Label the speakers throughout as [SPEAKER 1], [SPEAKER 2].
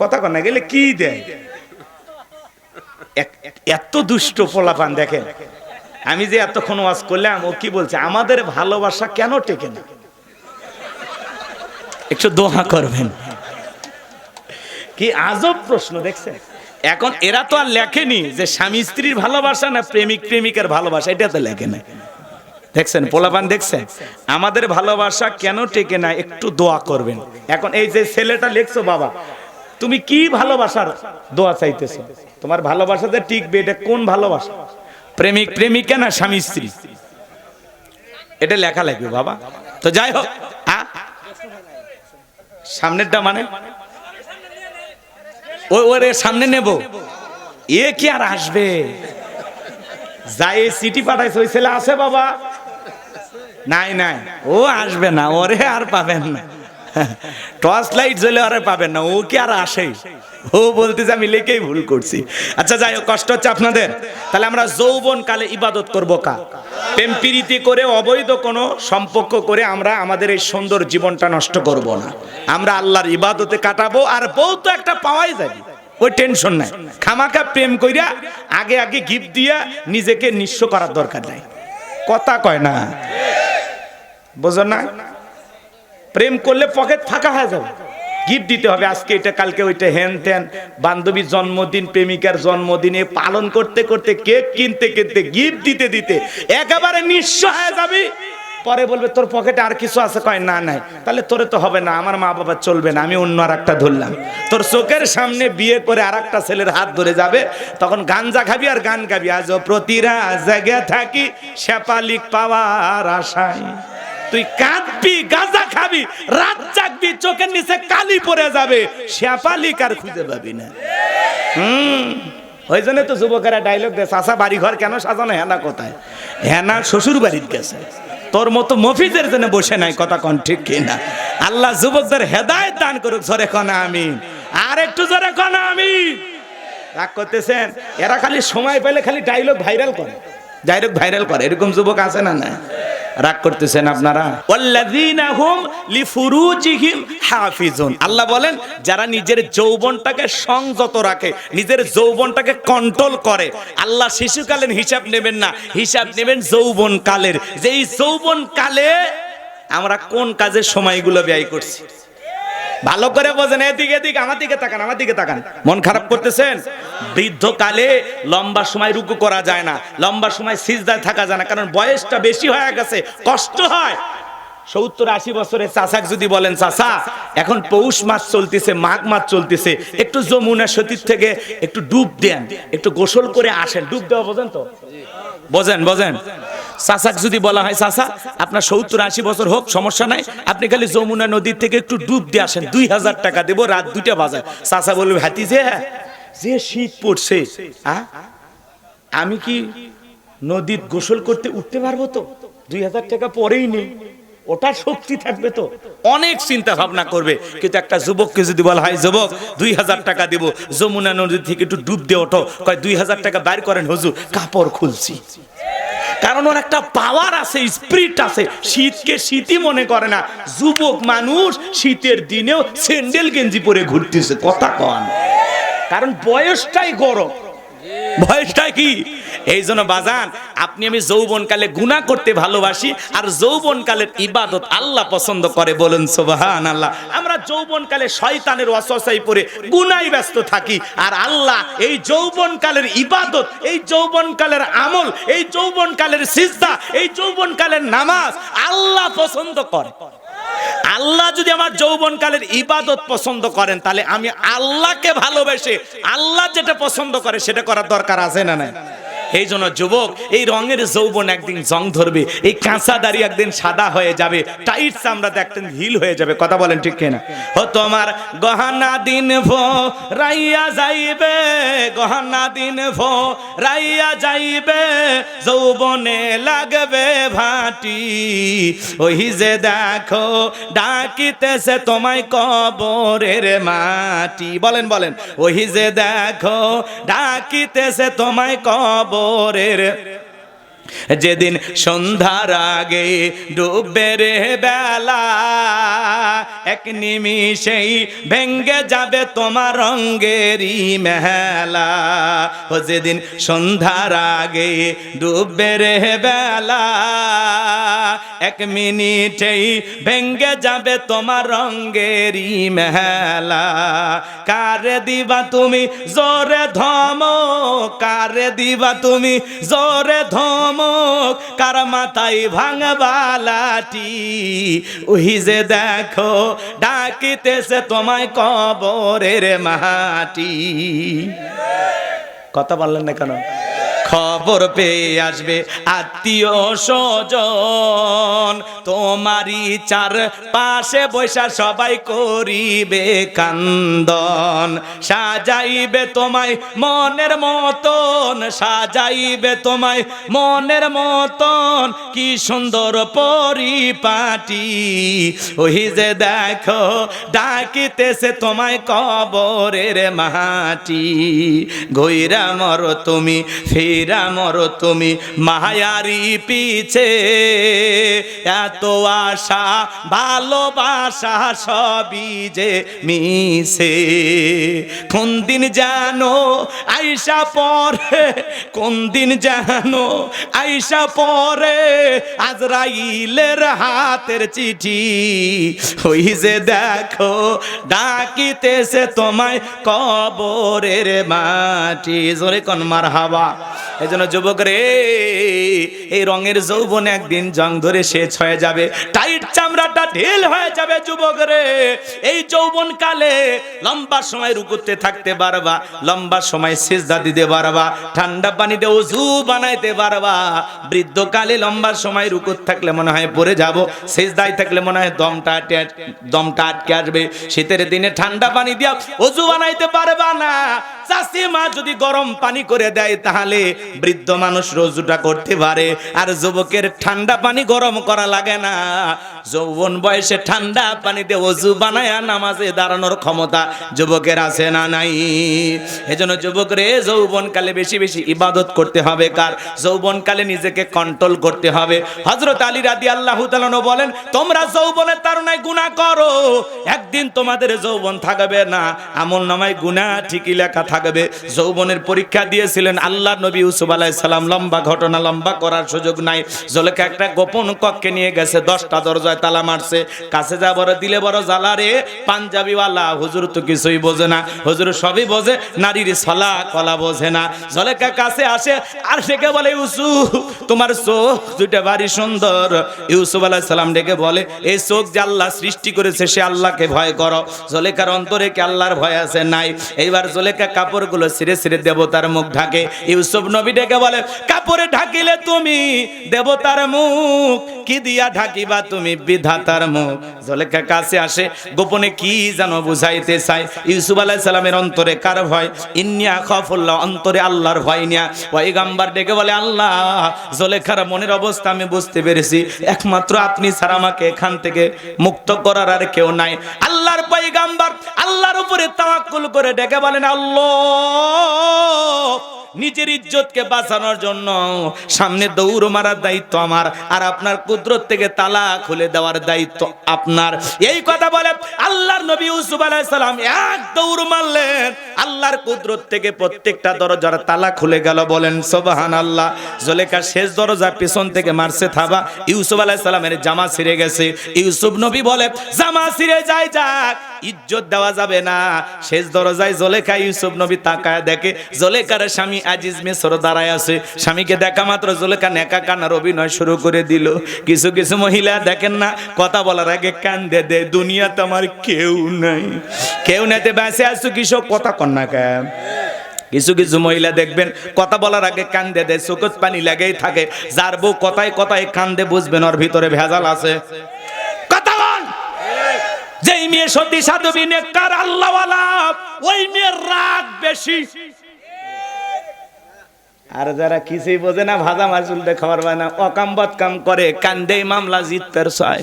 [SPEAKER 1] কথা কনা গেলে কি দেয়? এত দুষ্ট পোলাপান দেখেন। আমি যে এতক্ষণ ওয়াজ করলাম, ও কি বলছে? আমাদের ভালোবাসা কেন টেকে না? একটু দোহা করবেন। কি আজব প্রশ্ন, দেখছেন? এখন এরা তো আর লেখেনি যে স্বামী স্ত্রীর ভালোবাসা না প্রেমিক প্রেমিকের ভালোবাসা, এটা তো লেখে না। দেখছেন, পোলাপান দেখছেন? আমাদের ভালোবাসা কেন টেকে না? একটু দোয়া করবেন। এখন এই যে ছেলেটা লেখছো, বাবা তুমি কি ভালোবাসার দোয়া চাইতেছো? তোমার ভালোবাসাতে টিকবে, এটা কোন ভালোবাসা? প্রেমিক, প্রেমিকা না স্বামী, স্ত্রী? এটা লেখা লাগবে বাবা। তো যাই হোক আ? সামনেরটা মানে? ওই ওরে সামনে নেব। এ কি আর আসবে? যাই সিটি পাঠাইছে, ওই ছেলে আছে বাবা? নাই নাই। ও আসবে না, ওরে আর পাবেন না। টর্চ লাইট জ্বলে আরে পাবেন না, ও কি আর আসে? ও বলতেছে আমি লেখেই ভুল করছি। আচ্ছা যাই হোক, কষ্ট হচ্ছে আপনাদের। তাহলে আমরা যৌবন কালে ইবাদত করব কা? প্রেম প্রীতি করে, অবৈধ কোনো সম্পর্ক করে আমরা আমাদের এই সুন্দর জীবনটা নষ্ট করব না। আমরা আল্লাহর ইবাদতে কাটাবো, আর বউ তো একটা পাওয়াই যাবে। ওই টেনশন নাই। খামাখা প্রেম কইরা আগে আগে গিফট দিয়া নিজেকে নিঃস্ব করার দরকার নাই। কথা কয় না? বোঝো না? প্রেম করলে পকেট ফাঁকা হয়ে যাবে। গিফট দিতে হবে, আজকে এটা, কালকে ওইটা, হেন তেন। বান্ধবীর জন্মদিন, প্রেমিকার জন্মদিনে পালন করতে করতে, কেক কিনতে কিনতে গিফট দিতে দিতে একেবারে নিঃস্ব হয়ে যাবি। পরে বলবে, তোর পকেটে আর কিছু আছে? কয়, না, নাই। তাহলে তোরে তো হবে না, আমার মা বাবা চলবে না, আমি অন্য আর একটা ধরলাম। তোর চোখের সামনে বিয়ে করে আর একটা ছেলের হাত ধরে যাবে, তখন গাঞ্জা খাবি আর গান গাবি আজ প্রতিরা জায়গা থাকি শেপালিক পাওয়ার আশায়। তুই কাঁদবি, গাঁজা খাবি, রাত জাগবি, চোখের নিচে কালি পড়ে যাবে শ্যাপালিক আর খুঁজে পাবি না। হুম, ওই জন্য তো যুবকেরা ডায়লগ দেয় চাষা বাড়ি ঘর কেন সাজানো? হেনা কোথায়? হেনা শ্বশুর বাড়ির গেছে তোর মতো মফিজের জন্য বসে নাই, কথা কন ঠিক কিনা? আল্লাহ যুবকদের হেদায়ত দান করুক, জোরে কন আমি আর একটু জোরে কন আমি রাগ করতেছেন, এরা খালি সময় পেলে খালি ডায়লগ ভাইরাল করে। ডাইরেক্ট ভাইরাল করে, এরকম যুবক আছে না না রাগ করতেছেন আপনারা? হাফিজুন। আল্লাহ বলেন, যারা নিজের যৌবনটাকে সংযত রাখে, নিজের যৌবনটাকে কন্ট্রোল করে, আল্লাহ শিশুকালীন হিসাব নেবেন না। হিসাব নেবেন যৌবন কালের যে এই যৌবন কালে আমরা কোন কাজে সময়গুলো ব্যয় করছি? ভালো করে বোঝেন, এদিকে এদিকে, আমার দিকে তাকান, আমার দিকে তাকান। মন খারাপ করতেছেন? বৃদ্ধকালে লম্বা সময় রুকু করা যায় না, লম্বা সময় সিজদায় থাকা যায় না, কারণ বয়সটা বেশি হয়ে গেছে, কষ্ট হয়। সত্তর আশি বছরের চাষাক যদি বলেন চাষা এখন পৌষ মাস চলতেছে, মাঘ মাস চলতেছে, একটু যমুনা সতীর থেকে একটু ডুব দেন, একটু গোসল করে আসেন। ডুব দেওয়া বোঝেন তো? বোঝেন বোঝেন। চাচাক যদি বলা হয় চাচা, আপনার সত্তর আশি বছর হোক, সমস্যা নাই। আপনি খালি যমুনা নদীর থেকে একটু ডুব দিয়ে আসেন, দুই হাজার টাকা দেবো, রাত দুইটা বাজায় চাচা বলবে, হাতি যে যে শীত পড়ছে আমি কি নদীর গোসল করতে উঠতে পারব তো? দুই হাজার টাকা পরেই নেই। ওটার শক্তি থাকবে তো? অনেক চিন্তা ভাবনা করবে। কিন্তু একটা যুবককে যদি বলা হয়, যুবক, দুই হাজার টাকা দিব, যমুনা নদী থেকে একটু ডুব দিয়ে ওঠো। কয়, দুই হাজার টাকা বাইর করেন হুজুর, কাপড় খুলছি। কারণ ওর একটা পাওয়ার আছে স্পিরিট আছে। শীতকে শীতই মনে করে না। যুবক মানুষ শীতের দিনেও স্যান্ডেল গেঞ্জি পরে ঘুরতেছে, কথা কন। কারণ বয়সটাই গরম। বয়সটা কি? এই জন্য বাজান, আপনি আমি যৌবনকালে গুনাহ করতে ভালোবাসি আর যৌবনকালের ইবাদত আল্লাহ পছন্দ করে বলেন সোবাহান আল্লাহ আমরা যৌবনকালে শয়তানের ওয়াসওয়াসায় পড়ে গুনাই ব্যস্ত থাকি আর আল্লাহ এই যৌবনকালের ইবাদত, এই যৌবনকালের আমল, এই যৌবনকালের সিজদা, এই যৌবনকালের নামাজ আল্লাহ পছন্দ করে। আল্লাহ যদি আমার যৌবনকালের ইবাদত পছন্দ করেন, তাহলে আমি আল্লাহকে ভালোবেসে আল্লাহ যেটা পছন্দ করে সেটা করার দরকার আছে না নাই? এই জন্য যুবক, এই রঙের যৌবন একদিন জং ধরবে, এই কাঁচা দাড়ি একদিন সাদা হয়ে যাবে টাইট চামড়াতে একদিন হিল হয়ে যাবে, কথা বলেন ঠিক কিনা? ও তোমার গহনা দিন ভো রাইয়া যাইবে, গহনা দিন ভো রাইয়া যাইবে, যৌবনে লাগবে ভাটি। ওই যে দেখো, ডাকিতেছে তোমায় কবরের মাটি। বলেন বলেন, ওই যে দেখো, ডাকিতেছে তোমায় কবরের যেদিন সন্ধ্যার আগে ডুববে রে বেলা, এক নিমিষেই ভেঙ্গে যাবে তোমার রঙ্গেরই মেলা। ও যেদিন সন্ধ্যার আগে ডুববে রে বেলা, এক মিনিটেই ভেঙ্গে যাবে তোমার রঙ্গেরই মেলা। কারে দিবা তুমি জোরে ধমক, কারে দিবা তুমি জোরে ধমক কার মাথায় ভাঙবালাটি ওই যে দেখো, ডাকিতেছে তোমায় কবরের মাটি। কথা বললেন না কেন? খবর পেয়ে আসবে আত্মীয় স্বজন। তোমারই চার পাশে বৈশা সবাই করিবে কান্দন। সাজাইবে তোমায় মনের মতন, সাজাইবে তোমায় মনের মতন। কি সুন্দর পরিপাটি। ওই যে দেখো, ডাকিতেছে তোমায় কবরের মাটি। গইরা মর তুমি ফেরা মর, তুমি মায়ারি পিছে। এত আশা, ভালোবাসা সবই যে মিশে কোন দিন জানো আইসা পরে, কোন দিন জানো আইসা পরে আজরাইলের হাতের চিঠি। ওই যে দেখো, ডাকিতেছে তোমায় কবরের মাটি। জোরে কোন মার হাওয়া এই জন্য যুবক রে, এই রঙের যৌবন একদিন জং ধরে শেষ হয়ে যাবে। টাইট চামড়াটা ঢিল হয়ে যাবে যুবক রে। এই যৌবন কালে লম্বা সময় রুকুতে থাকতে পারবা, লম্বা সময় সেজদা দিতে পারবা, ঠান্ডা পানিতে ওজু বানাইতে পারবা। বৃদ্ধকালে লম্বা সময় রুকুত থাকলে মনে হয় পড়ে যাব, সেজদায় থাকলে মনে হয় দমটা আটকে দমটা আটকে আসবে। শীতের দিনে ঠান্ডা পানি দিয়া ওজু বানাইতে পারবা না। চাষি মা যদি গরম পানি করে দেয় তাহলে বৃদ্ধ মানুষ রোজুটা করতে পারে, আর যুবকের ঠান্ডা পানি গরম করা লাগে না। যৌবন বয়সে ঠান্ডা পানিতে অজু বানায় নামাজে দাঁড়ানোর ক্ষমতা যুবকের আছে না নাই। এজন্য যুবক রে যৌবন কালে বেশি বেশি ইবাদত করতে হবে কার? যৌবন কালে নিজেকে কন্ট্রোল করতে হবে। হজরত আলী রাদি আল্লাহ বলেন, তোমরা যৌবনের তারুণায় গুণা করো। একদিন তোমাদের যৌবন থাকবে না। আমল নামায় গুণা ঠিকই লেখা থাকবে। যৌবনের পরীক্ষা দিয়েছিলেন আল্লাহ নবী ইউসুফ আলাইহিস সালাম লম্বা ঘটনা লম্বা করার সুযোগ নাই। জলেকা একটা গোপন কক্ষে নিয়ে গেছে, দশটা দরজায় তালা মারছে। কাছে যা বড়, দিলে বড় জ্বালা রে, পাঞ্জাবিওয়ালা, হুজুর তো কিছুই বোঝে না। হুজুর সবই বোঝে, নারীর ছলা কলা বোঝে না। জলেকা কাছে আসে, আর ডেকে বলে, ইউসুফ, তোমার চোখ দুইটা বাড়ি সুন্দর। ইউসুফ আলাইহিস সালাম ডেকে বলে, এই চোখ যে আল্লাহ সৃষ্টি করেছে, সে আল্লাহকে ভয় করো। জলেকার অন্তরে কি আল্লাহর ভয় আছে? নাই। এইবার জলেকা কাপড়গুলো ছিঁড়ে ছিঁড়ে দেবতার মুখ ঢাকে। ইউসুফ নবী ডেকে বলে, কাপড়ে ঢাকিলে তুমি দেবতার মুখ, কি দিয়া ঢাকিবা তুমি বিধাতার মুখ? জলেকা কাছে আসে, গোপনে কি যেন বুঝাইতে চায় ইউসুফ আলাইহিস সালামের অন্তরে কার ভয়? ইন্নিয়া খফুল্লাহ, অন্তরে আল্লাহর ভয় নিয়া। ওই গাম্বার ডেকে বলে, আল্লাহ, জলেখার মনের অবস্থা আমি বুঝতে পেরেছি। একমাত্র আপনি ছাড়া আমাকে এখান থেকে মুক্ত করার আর কেউ নাই। আল্লাহর পয়গাম্বার আল্লাহর উপরে তাওয়াক্কুল করে ডেকে বলেন, আল্লাহ নিজের ইজ্জতকে বাঁচানোর জন্য সামনে দৌড় মারার দায়িত্ব আমার, আর আপনার কুদরত থেকে তালা খুলে দেওয়ার দায়িত্ব আপনার। এই কথা বলে আল্লাহর নবী ইউসুফ আলাইহিস সালাম এক দৌড় মারলেন, আল্লাহর কুদরত থেকে প্রত্যেকটা দরজার তালা খুলে গেল, বলেন সুবহানাল্লাহ। জলেকা শেষ দরজা পিছন থেকে মারছে, থাবা। ইউসুফ আলাইহিস সালামের জামা ছিঁড়ে গেছে। ইউসুফ নবী বলে, জামা ছিঁড়ে যায় যাক ইজ্জত দেওয়া যাবে না। শেষ দরজায় জলেখা ইউসুফ নবী তাকায় দেখে জলেকার স্বামী আজিজ মেসর দাঁড়ায় আছে। স্বামীকে দেখা মাত্র জলেখা নেকা কান্নার অভিনয় শুরু করে দিল। কিছু কিছু মহিলা দেখেন না, কথা বলার আগে কান্দে দে দুনিয়াতে আমার কেউ নাই। কেউ নেতে বেঁচে আসছো কিসব কথা কন্যা কেন? কিছু কিছু মহিলা দেখবেন, কথা বলার আগে কান্দে দেয় চোখত পানি লাগেই থাকে। যার বউ কথায় কথায় কান্দে বুঝবেন ওর ভিতরে ভেজাল আছে। মেয়ে সত্যি সাধবী নেককার, আল্লাহওয়ালা। ওই মেয়ের রাগ বেশি। আর যারা কিছুই বোঝে না, ভাজা উল্টে খাবার পায় না, অকাম বদকাম করে কান্দেই মামলা জিততের ছয়।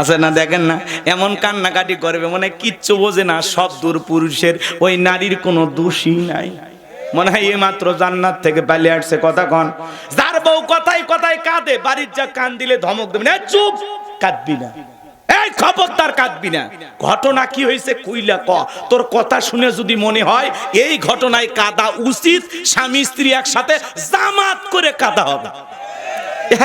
[SPEAKER 1] আছে না, দেখেন না? এমন কান্নাকাটি করবে মানে কিচ্ছু বোঝে না, সব দূর পুরুষের, ওই নারীর কোনো দোষই নাই। মনে হয় মাত্র জান্নাত থেকে পালিয়ে আসছে, কথা কন। যার বউ কথায় কথায় কাঁদে, বাড়ির যা কান দিলে ধমক দেবে না চুপ, কাঁদবি না। এই খবরদার কাঁদবি না। ঘটনা কি হয়েছে কুইলা ক। তোর কথা শুনে যদি মনে হয়, এই ঘটনায় কাদা উচিত, স্বামী স্ত্রী একসাথে জামাত করে কাদা হবে।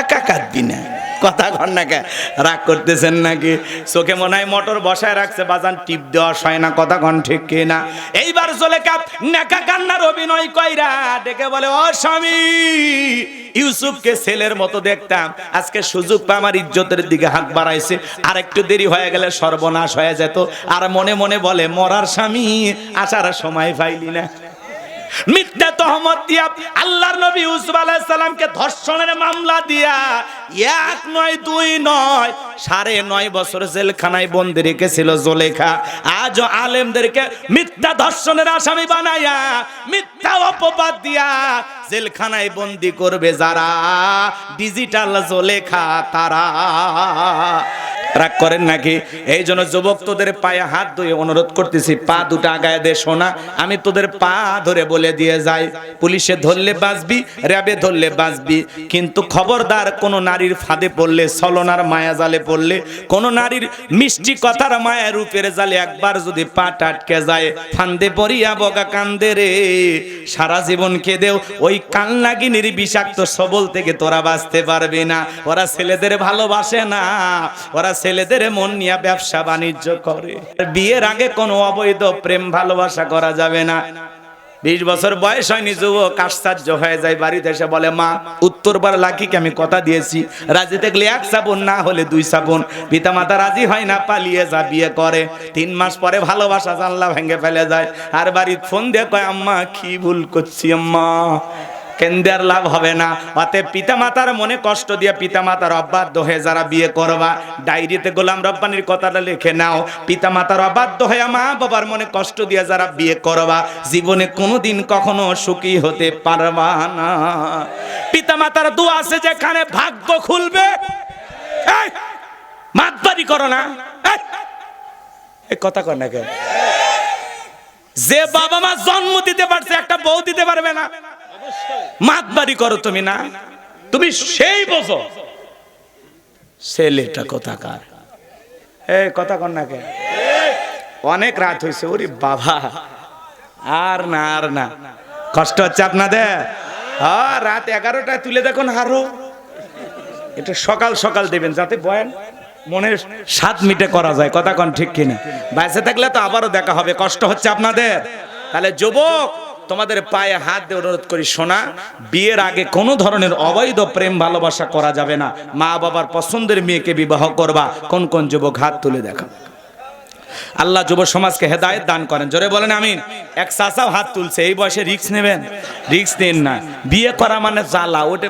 [SPEAKER 1] একা কাঁদবি না। কথা ঘর কে? রাগ করতেছেন নাকি? চোখে মনে হয় মোটর বসায় রাখছে, বাজান টিপ দেওয়া হয় না, কথা ঘন ঠিক কি না? এইবার চলে কাপ, নেকা কান্নার অভিনয় কইরা ডেকে বলে, ও স্বামী ইউসুফকে ছেলের মতো দেখতাম। আজকে সুযোগ পা আমার ইজ্জতের দিকে হাত বাড়াইছে। আর একটু দেরি হয়ে গেলে সর্বনাশ হয়ে যেত। আর মনে মনে বলে, মরার স্বামী, আসার সময় পাইলি না। মিথ্যা তহমত দিয়া আল্লাহর নবী ইউসুফ আলাইহিস সালামকে ধর্ষণের মামলা দিয়া এক নয়, দুই নয়, সাড়ে নয় বছর জেলখানায় বন্দি রেখেছিল জোলেখা। আজও আলেমদেরকে মিথ্যা ধর্ষণের আসামি বানায়া, মিথ্যা অপবাদ দিয়া জেলখানায় বন্দি করবে যারা। ডিজিটাল জোলেখা তারা। রাগ করেন নাকি? এই জন্য যুবক তোদের পায়ে হাত ধুয়ে অনুরোধ করতেছি, পা দুটো আগায় দে শোনা আমি তোদের পা ধরে বলে দিয়ে যাই। পুলিশে ধরলে বাঁচবি, র্যাবে ধরলে বাঁচবি, কিন্তু খবরদার কোন নারীর ফাঁদে পড়লে, ছলনার মায়া জালে পড়লে, কোন নারীর মিষ্টি কথার মায়া রূপের জালে একবার যদি পা টাটকে যায়, ফান্দে পড়িয়া বগা কান্দে রে। সারা জীবন কেঁদেও ওই কান্নাগিনীর বিষাক্ত সবল থেকে তোরা বাঁচতে পারবি না। ওরা ছেলেদের ভালোবাসে না, ওরা ছেলেদের মন নিয়ে ব্যবসা বাণিজ্য করে। বিয়ের আগে কোনো অবৈধ প্রেম ভালোবাসা করা যাবে না। বিশ বছর বয়স হয়নি, যুবক, আশ্চর্য হয়ে যায় বাড়িতে এসে বলে, মা, উত্তরবার লাকিকে আমি কথা দিয়েছি। রাজি থাকলে এক সাবুন, না হলে দুই সাবুন। পিতা মাতা রাজি হয় না, পালিয়ে যা বিয়ে করে। তিন মাস পরে ভালোবাসা জানলা ভেঙে ফেলে যায়। আর বাড়ির ফোন দিয়ে কয়, আম্মা, কি ভুল করছি, আম্মা? কেন্দ্রের লাভ হবে না। অতএব পিতামাতার মনে কষ্ট দিয়ে পিতামাতার অবাধ্য হয়ে যারা বিয়ে করবা ডায়েরিতে গোলাম রব্বানির কথাটা লিখে নাও। পিতামাতার অবাধ্য হয়ে মা বাবার মনে কষ্ট দিয়ে যারা বিয়ে করবা জীবনে কোনোদিন কখনো সুখী হতে পারবা না। পিতামাতার দু আছে যেখানে ভাগ্য খুলবে। এই, মাতবাড়ি করো না। কথা কর না যে বাবা মা জন্ম দিতে পারছে একটা বউ দিতে পারবে না। মাতবাড়ি করো তুমি না? তুমি সেই বোঝো। ছেলেটা কোথাকার? এ, কথা কর না কে অনেক রাত হয়েছে ওরে বাবা। আর না আর না। কষ্ট হচ্ছে আপনাদের? রাত এগারোটায় তুলে দেখুন আরও এটা সকাল সকাল দেবেন, যাতে বয়ান মনে সাত মিটে করা যায়। কথা কন ঠিক কিনা? বাইসে থাকলে তো আবারও দেখা হবে, কষ্ট হচ্ছে আপনাদের। তাহলে যুবক তোমাদের পায়ে হাত দিয়ে অনুরোধ করি শোনা বিয়ের আগে কোনো ধরনের অবৈধ প্রেম ভালোবাসা করা যাবে না। মা বাবার পছন্দের মেয়েকে বিবাহ করবা। কোন কোন যুবক হাত তুলে দেখা। আল্লাহ যুব সমাজকে হেদায়েত দান করেন। জোরে বলেন আমিন। এক চাচাও হাত তুলছে। এই বয়সে রিক্স নেবেন? রিক্স নিন না। বিয়ে করা মানে জ্বালা। ওটা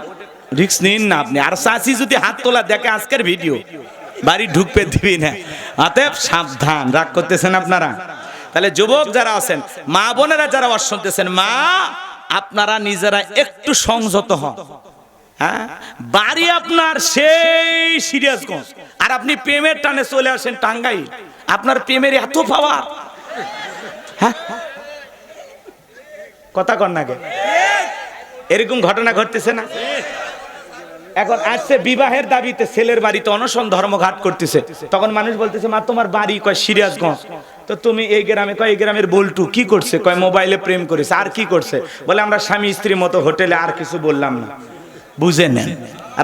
[SPEAKER 1] রিক্স নিন না আপনি। আর চাচি যদি হাত তোলা দেখে আজকের ভিডিও, বাড়ি ঢুকবে দিবি না। অতএব সাবধান। রাগ করতেছেন আপনারা? তাহলে যুবক যারা আছেন, মা বোনেরা যারা ওয়াজ শুনতেছেন, মা, আপনারা নিজেরা একটু সংযত হন। হ্যাঁ? বাড়ি আপনার সেই আর আপনি প্রেমের টানে চলে আসেন টাঙ্গাই আপনার প্রেমের এত হ্যাঁ? কথা কর না এরকম ঘটনা ঘটতেছে না? এখন আসছে বিবাহের দাবিতে ছেলের বাড়িতে অনশন ধর্মঘাট করতেছে। তখন মানুষ বলতেছে, মা, তোমার বাড়ি কয়? সিরিয়াসগঞ্জ তো তুমি এই গ্রামে, কয় এই গ্রামের বল্টু, কি করছে? কয় মোবাইলে প্রেম করেছে, আর কি করছে? বলে আমরা স্বামী স্ত্রীর মতো হোটেলে আর কিছু বললাম না। বুঝে নেন,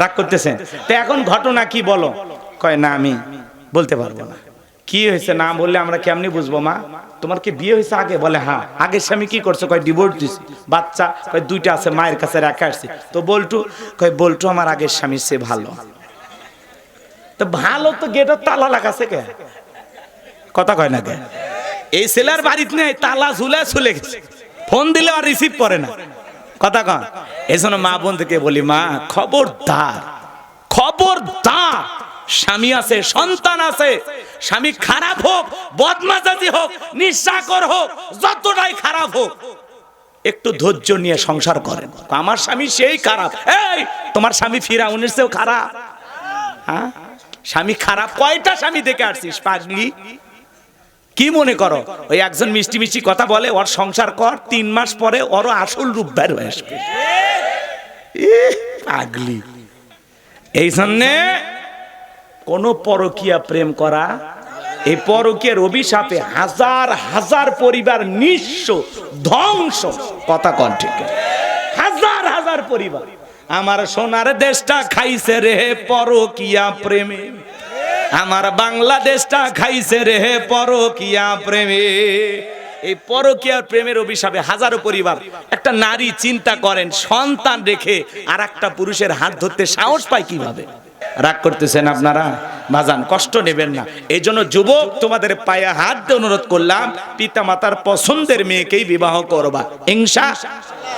[SPEAKER 1] রাগ করতেছেন। তো এখন ঘটনা কি বলো? কয়, না, আমি বলতে পারব না। কি হয়েছে? না বললে আমরা কেমনি বুঝব, মা? তোমার কি বিয়ে হয়েছে আগে? বলে হ্যাঁ। আগের স্বামী কি করছে? কয় ডিভোর্স দিছে। বাচ্চা, কয়, দুইটা আছে, মায়ের কাছে রেখে আসছে। তো বল্টু, কয়, বল্টু আমার আগের স্বামী সে ভালো। তো ভালো তো গেটের তালা লাগাছে কে? কথা কয় না কে? এই ছেলের বাড়িতে নেই, তালা ঝুলে ঝুলে গেছে। ফোন দিলে আর রিসিভ করে না। কথা কন এই জন্য মা বোন থেকে বলি, মা, খবরদার খবরদার। স্বামী আছে, সন্তান আছে। স্বামী খারাপ হোক, বদমাজাজি হোক নিঃসাকর হোক, যতটাই খারাপ হোক, একটু ধৈর্য নিয়ে সংসার করেন। আমার স্বামী সেই খারাপ। এই, তোমার স্বামী ফিরাউনের চেয়েও খারাপ। হ্যাঁ? স্বামী খারাপ। কয়টা স্বামী দেখে আসছিস, পাগলি? কি মনে করো? ওই একজন মিষ্টি মিষ্টি কথা বলে, ওর সংসার কর, তিন মাস পরে ওরও আসল রূপ বের হয়ে আসবে পাগলি। এই জন্যে কোন পরকিয়া প্রেম করা, এই পরকীয়ার অভিশাপে হাজার হাজার পরিবার নিঃস্ব, ধ্বংস, কথা কন ঠিক। হাজার হাজার পরিবার। আমার সোনার দেশটা খাইছে রে পরকিয়া প্রেমে। আমার বাংলাদেশটা খাইছে রে পরকিয়া প্রেমে। এই পরকিয়ার প্রেমের অভিশাপে হাজারো পরিবার, একটা নারী চিন্তা করেন, সন্তান রেখে আর একটা পুরুষের হাত ধরতে সাহস পায় কীভাবে? রাগ করতেছেন আপনারা? বাজান, কষ্ট নেবেন না। এই জন্য যুবক, তোমাদের পায়ে হাত দিয়ে অনুরোধ করলাম পিতা মাতার পছন্দের মেয়েকেই বিবাহ করবা। হিংসা